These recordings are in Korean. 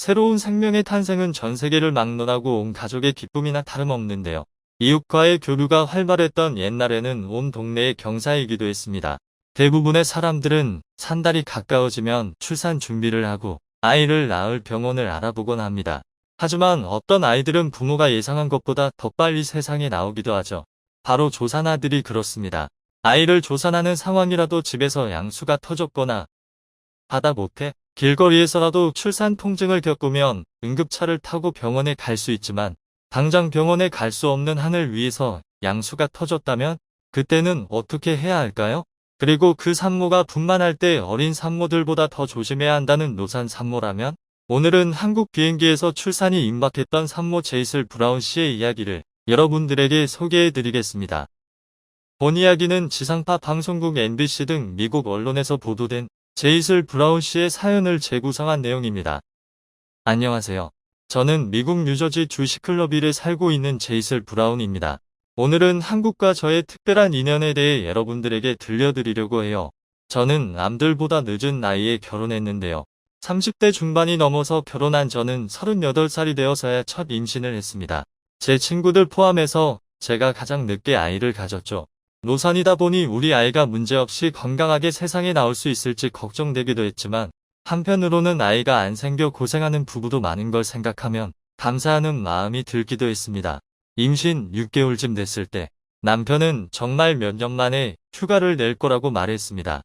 새로운 생명의 탄생은 전 세계를 막론하고 온 가족의 기쁨이나 다름없는데요. 이웃과의 교류가 활발했던 옛날에는 온 동네의 경사이기도 했습니다. 대부분의 사람들은 산 달이 가까워지면 출산 준비를 하고 아이를 낳을 병원을 알아보곤 합니다. 하지만 어떤 아이들은 부모가 예상한 것보다 더 빨리 세상에 나오기도 하죠. 바로 조산아들이 그렇습니다. 아이를 조산하는 상황이라도 집에서 양수가 터졌거나 하다 못해 길거리에서라도 출산 통증을 겪으면 응급차를 타고 병원에 갈 수 있지만 당장 병원에 갈 수 없는 한을 위해서 양수가 터졌다면 그때는 어떻게 해야 할까요? 그리고 그 산모가 분만할 때 어린 산모들보다 더 조심해야 한다는 노산 산모라면 오늘은 한국 비행기에서 출산이 임박했던 산모 제이슬 브라운 씨의 이야기를 여러분들에게 소개해 드리겠습니다. 본 이야기는 지상파 방송국 MBC 등 미국 언론에서 보도된 제이슬 브라운 씨의 사연을 재구성한 내용입니다. 안녕하세요. 저는 미국 뉴저지 주 시클러빌에 살고 있는 제이슬 브라운입니다. 오늘은 한국과 저의 특별한 인연에 대해 여러분들에게 들려드리려고 해요. 저는 남들보다 늦은 나이에 결혼했는데요. 30대 중반이 넘어서 결혼한 저는 38살이 되어서야 첫 임신을 했습니다. 제 친구들 포함해서 제가 가장 늦게 아이를 가졌죠. 노산이다 보니 우리 아이가 문제없이 건강하게 세상에 나올 수 있을지 걱정되기도 했지만 한편으로는 아이가 안 생겨 고생하는 부부도 많은 걸 생각하면 감사하는 마음이 들기도 했습니다. 임신 6개월쯤 됐을 때 남편은 정말 몇 년 만에 휴가를 낼 거라고 말했습니다.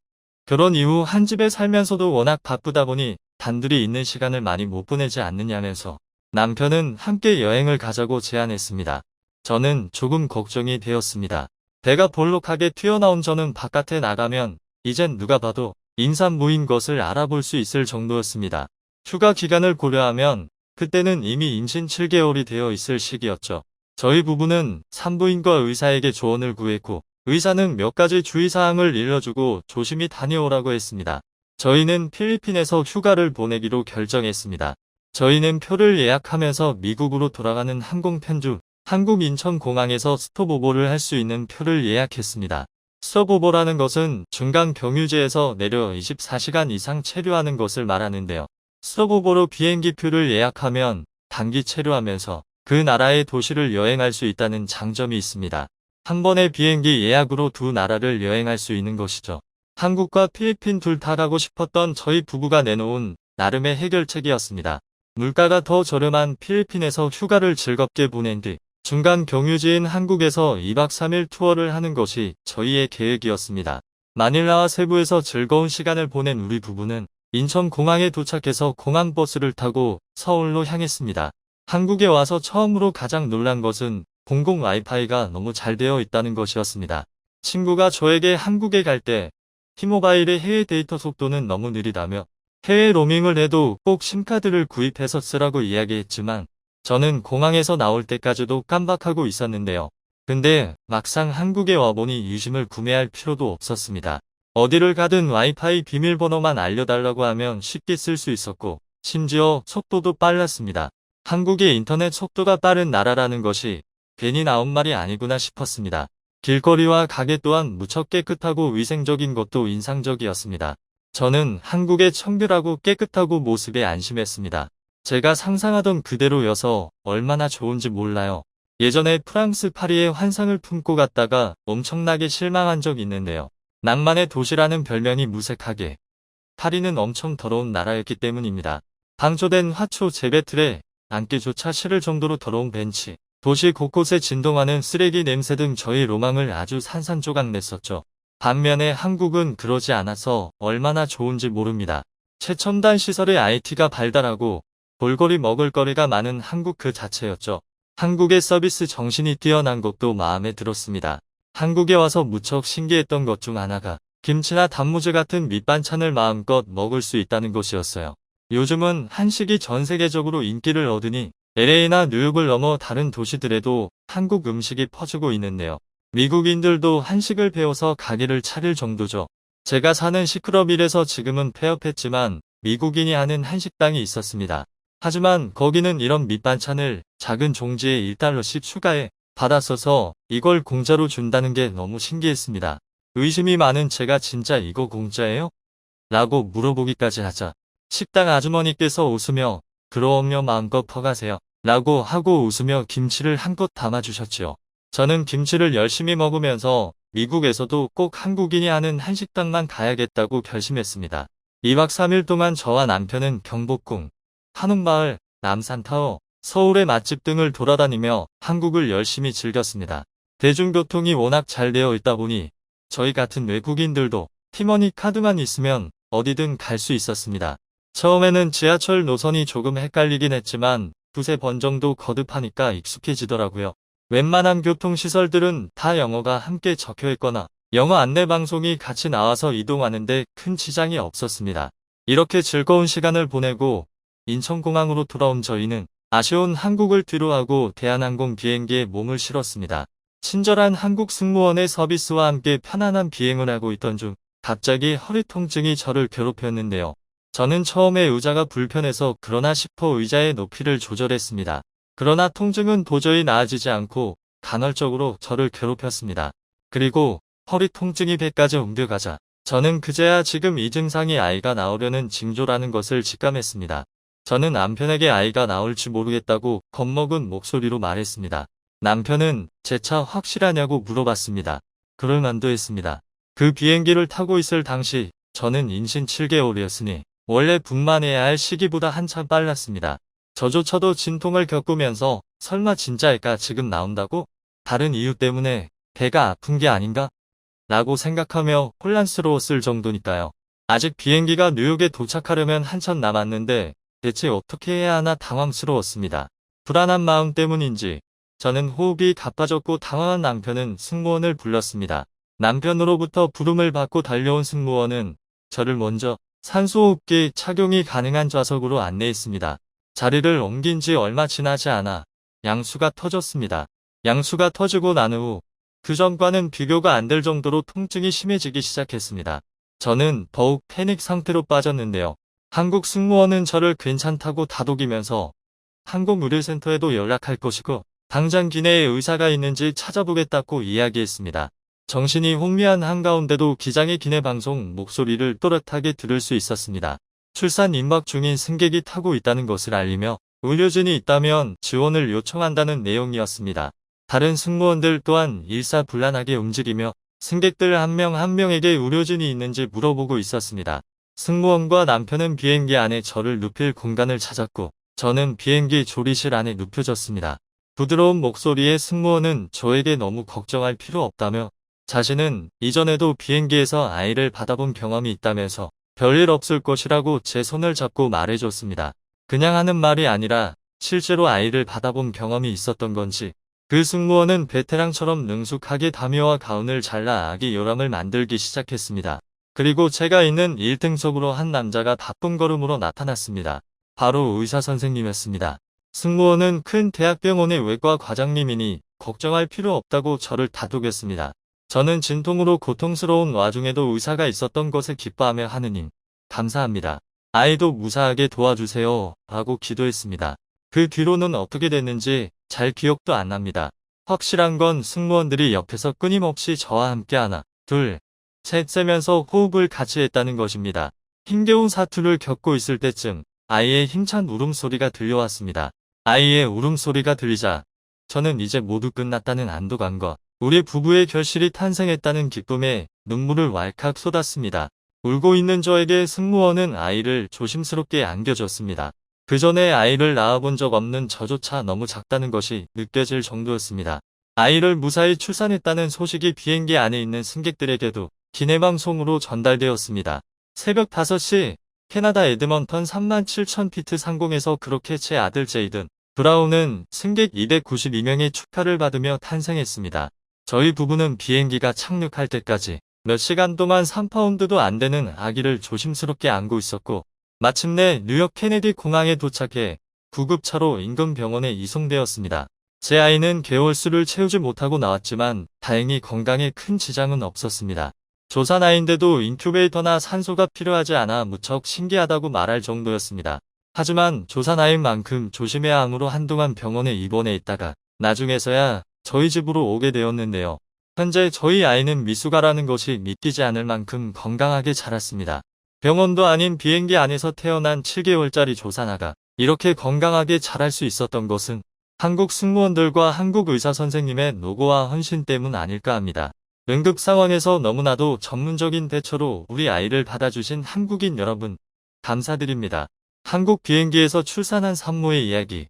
결혼 이후 한 집에 살면서도 워낙 바쁘다 보니 단둘이 있는 시간을 많이 못 보내지 않느냐면서 남편은 함께 여행을 가자고 제안했습니다. 저는 조금 걱정이 되었습니다. 배가 볼록하게 튀어나온 저는 바깥에 나가면 이젠 누가 봐도 임산부인 것을 알아볼 수 있을 정도였습니다. 휴가 기간을 고려하면 그때는 이미 임신 7개월이 되어 있을 시기였죠. 저희 부부는 산부인과 의사에게 조언을 구했고 의사는 몇 가지 주의사항을 일러주고 조심히 다녀오라고 했습니다. 저희는 필리핀에서 휴가를 보내기로 결정했습니다. 저희는 표를 예약하면서 미국으로 돌아가는 항공편주 한국 인천공항에서 스톱오버를 할 수 있는 표를 예약했습니다. 스톱오버라는 것은 중간 경유지에서 내려 24시간 이상 체류하는 것을 말하는데요. 스톱오버로 비행기 표를 예약하면 단기 체류하면서 그 나라의 도시를 여행할 수 있다는 장점이 있습니다. 한 번의 비행기 예약으로 두 나라를 여행할 수 있는 것이죠. 한국과 필리핀 둘 다 가고 싶었던 저희 부부가 내놓은 나름의 해결책이었습니다. 물가가 더 저렴한 필리핀에서 휴가를 즐겁게 보낸 뒤 중간 경유지인 한국에서 2박 3일 투어를 하는 것이 저희의 계획이었습니다. 마닐라와 세부에서 즐거운 시간을 보낸 우리 부부는 인천공항에 도착해서 공항버스를 타고 서울로 향했습니다. 한국에 와서 처음으로 가장 놀란 것은 공공 와이파이가 너무 잘 되어 있다는 것이었습니다. 친구가 저에게 한국에 갈 때 티모바일의 해외 데이터 속도는 너무 느리다며 해외 로밍을 해도 꼭 심카드를 구입해서 쓰라고 이야기했지만 저는 공항에서 나올 때까지도 깜박하고 있었는데요. 근데 막상 한국에 와보니 유심을 구매할 필요도 없었습니다. 어디를 가든 와이파이 비밀번호만 알려달라고 하면 쉽게 쓸 수 있었고 심지어 속도도 빨랐습니다. 한국의 인터넷 속도가 빠른 나라라는 것이 괜히 나온 말이 아니구나 싶었습니다. 길거리와 가게 또한 무척 깨끗하고 위생적인 것도 인상적이었습니다. 저는 한국의 청결하고 깨끗하고 모습에 안심했습니다. 제가 상상하던 그대로여서 얼마나 좋은지 몰라요. 예전에 프랑스 파리의 환상을 품고 갔다가 엄청나게 실망한 적 있는데요. 낭만의 도시라는 별명이 무색하게 파리는 엄청 더러운 나라였기 때문입니다. 방조된 화초 재배틀에 앉기조차 싫을 정도로 더러운 벤치, 도시 곳곳에 진동하는 쓰레기 냄새 등 저희 로망을 아주 산산조각 냈었죠. 반면에 한국은 그러지 않아서 얼마나 좋은지 모릅니다. 최첨단 시설의 IT가 발달하고 볼거리 먹을거리가 많은 한국 그 자체였죠. 한국의 서비스 정신이 뛰어난 것도 마음에 들었습니다. 한국에 와서 무척 신기했던 것 중 하나가 김치나 단무지 같은 밑반찬을 마음껏 먹을 수 있다는 것이었어요. 요즘은 한식이 전 세계적으로 인기를 얻으니 LA나 뉴욕을 넘어 다른 도시들에도 한국 음식이 퍼지고 있는데요. 미국인들도 한식을 배워서 가게를 차릴 정도죠. 제가 사는 시크러빌에서 지금은 폐업했지만 미국인이 하는 한식당이 있었습니다. 하지만 거기는 이런 밑반찬을 작은 종지에 1달러씩 추가해 받았어서 이걸 공짜로 준다는 게 너무 신기했습니다. 의심이 많은 제가 진짜 이거 공짜예요? 라고 물어보기까지 하자 식당 아주머니께서 웃으며 그러엄요 마음껏 퍼가세요. 라고 하고 웃으며 김치를 한껏 담아주셨지요. 저는 김치를 열심히 먹으면서 미국에서도 꼭 한국인이 하는 한식당만 가야겠다고 결심했습니다. 2박 3일 동안 저와 남편은 경복궁, 한옥마을, 남산타워, 서울의 맛집 등을 돌아다니며 한국을 열심히 즐겼습니다. 대중교통이 워낙 잘 되어 있다 보니 저희 같은 외국인들도 티머니 카드만 있으면 어디든 갈 수 있었습니다. 처음에는 지하철 노선이 조금 헷갈리긴 했지만 두세 번 정도 거듭하니까 익숙해지더라고요. 웬만한 교통시설들은 다 영어가 함께 적혀 있거나 영어 안내 방송이 같이 나와서 이동하는데 큰 지장이 없었습니다. 이렇게 즐거운 시간을 보내고 인천공항으로 돌아온 저희는 아쉬운 한국을 뒤로하고 대한항공 비행기에 몸을 실었습니다. 친절한 한국 승무원의 서비스와 함께 편안한 비행을 하고 있던 중 갑자기 허리 통증이 저를 괴롭혔는데요. 저는 처음에 의자가 불편해서 그러나 싶어 의자의 높이를 조절했습니다. 그러나 통증은 도저히 나아지지 않고 간헐적으로 저를 괴롭혔습니다. 그리고 허리 통증이 배까지 옮겨가자 저는 그제야 지금 이 증상이 아이가 나오려는 징조라는 것을 직감했습니다. 저는 남편에게 아이가 나올지 모르겠다고 겁먹은 목소리로 말했습니다. 남편은 제 차 확실하냐고 물어봤습니다. 그럴 만도 했습니다. 그 비행기를 타고 있을 당시 저는 임신 7개월이었으니 원래 분만해야 할 시기보다 한참 빨랐습니다. 저조차도 진통을 겪으면서 설마 진짜일까 지금 나온다고? 다른 이유 때문에 배가 아픈 게 아닌가? 라고 생각하며 혼란스러웠을 정도니까요. 아직 비행기가 뉴욕에 도착하려면 한참 남았는데 대체 어떻게 해야 하나 당황스러웠습니다. 불안한 마음 때문인지 저는 호흡이 가빠졌고 당황한 남편은 승무원을 불렀습니다. 남편으로부터 부름을 받고 달려온 승무원은 저를 먼저 산소호흡기 착용이 가능한 좌석으로 안내했습니다. 자리를 옮긴 지 얼마 지나지 않아 양수가 터졌습니다. 양수가 터지고 난 후 그 전과는 비교가 안 될 정도로 통증이 심해지기 시작했습니다. 저는 더욱 패닉 상태로 빠졌는데요. 한국 승무원은 저를 괜찮다고 다독이면서 항공의료센터에도 연락할 것이고 당장 기내에 의사가 있는지 찾아보겠다고 이야기했습니다. 정신이 혼미한 한가운데도 기장의 기내 방송 목소리를 또렷하게 들을 수 있었습니다. 출산 임박 중인 승객이 타고 있다는 것을 알리며 의료진이 있다면 지원을 요청한다는 내용이었습니다. 다른 승무원들 또한 일사불란하게 움직이며 승객들 한 명한 명에게 의료진이 있는지 물어보고 있었습니다. 승무원과 남편은 비행기 안에 저를 눕힐 공간을 찾았고 저는 비행기 조리실 안에 눕혀졌습니다. 부드러운 목소리의 승무원은 저에게 너무 걱정할 필요 없다며 자신은 이전에도 비행기에서 아이를 받아본 경험이 있다면서 별일 없을 것이라고 제 손을 잡고 말해줬습니다. 그냥 하는 말이 아니라 실제로 아이를 받아본 경험이 있었던 건지 그 승무원은 베테랑처럼 능숙하게 담요와 가운을 잘라 아기 요람을 만들기 시작했습니다. 그리고 제가 있는 1등석으로 한 남자가 바쁜 걸음으로 나타났습니다. 바로 의사 선생님이었습니다. 승무원은 큰 대학병원의 외과 과장님이니 걱정할 필요 없다고 저를 다독였습니다. 저는 진통으로 고통스러운 와중에도 의사가 있었던 것을 기뻐하며 하느님, 감사합니다. 아이도 무사하게 도와주세요. 라고 기도했습니다. 그 뒤로는 어떻게 됐는지 잘 기억도 안 납니다. 확실한 건 승무원들이 옆에서 끊임없이 저와 함께 하나, 둘, 셋 세면서 호흡을 같이 했다는 것입니다. 힘겨운 사투를 겪고 있을 때쯤 아이의 힘찬 울음소리가 들려왔습니다. 아이의 울음소리가 들리자 저는 이제 모두 끝났다는 안도감과 우리 부부의 결실이 탄생했다는 기쁨에 눈물을 왈칵 쏟았습니다. 울고 있는 저에게 승무원은 아이를 조심스럽게 안겨줬습니다. 그 전에 아이를 낳아본 적 없는 저조차 너무 작다는 것이 느껴질 정도였습니다. 아이를 무사히 출산했다는 소식이 비행기 안에 있는 승객들에게도 기내방송으로 전달되었습니다. 새벽 5시 캐나다 에드먼턴 37,000피트 상공에서 그렇게 제 아들 제이든 브라운은 승객 292명의 축하를 받으며 탄생했습니다. 저희 부부는 비행기가 착륙할 때까지 몇 시간 동안 3파운드도 안 되는 아기를 조심스럽게 안고 있었고 마침내 뉴욕 케네디 공항에 도착해 구급차로 인근 병원에 이송되었습니다. 제 아이는 개월수를 채우지 못하고 나왔지만 다행히 건강에 큰 지장은 없었습니다. 조산아인데도 인큐베이터나 산소가 필요하지 않아 무척 신기하다고 말할 정도였습니다. 하지만 조산아인 만큼 조심해야 하므로 한동안 병원에 입원해 있다가 나중에서야 저희 집으로 오게 되었는데요. 현재 저희 아이는 미숙아라는 것이 믿기지 않을 만큼 건강하게 자랐습니다. 병원도 아닌 비행기 안에서 태어난 7개월짜리 조산아가 이렇게 건강하게 자랄 수 있었던 것은 한국 승무원들과 한국 의사 선생님의 노고와 헌신 때문 아닐까 합니다. 응급 상황에서 너무나도 전문적인 대처로 우리 아이를 받아주신 한국인 여러분, 감사드립니다. 한국 비행기에서 출산한 산모의 이야기.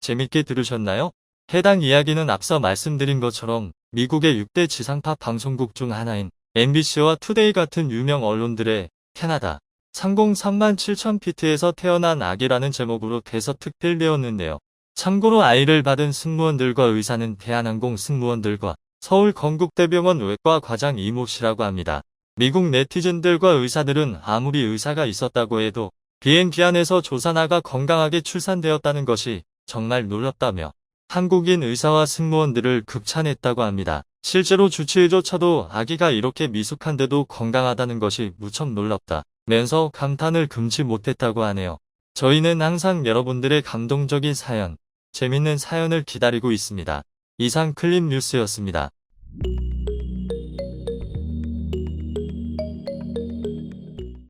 재밌게 들으셨나요? 해당 이야기는 앞서 말씀드린 것처럼 미국의 6대 지상파 방송국 중 하나인 MBC와 투데이 같은 유명 언론들의 캐나다 상공 3만 7천 피트에서 태어난 아기라는 제목으로 대서 특필되었는데요. 참고로 아이를 받은 승무원들과 의사는 대한항공 승무원들과 서울 건국대병원 외과 과장 이모 씨라고 합니다. 미국 네티즌들과 의사들은 아무리 의사가 있었다고 해도 비행기 안에서 조산아가 건강하게 출산되었다는 것이 정말 놀랍다며 한국인 의사와 승무원들을 극찬했다고 합니다. 실제로 주치의조차도 아기가 이렇게 미숙한데도 건강하다는 것이 무척 놀랍다. 면서 감탄을 금치 못했다고 하네요. 저희는 항상 여러분들의 감동적인 사연, 재밌는 사연을 기다리고 있습니다. 이상 클립 뉴스였습니다. you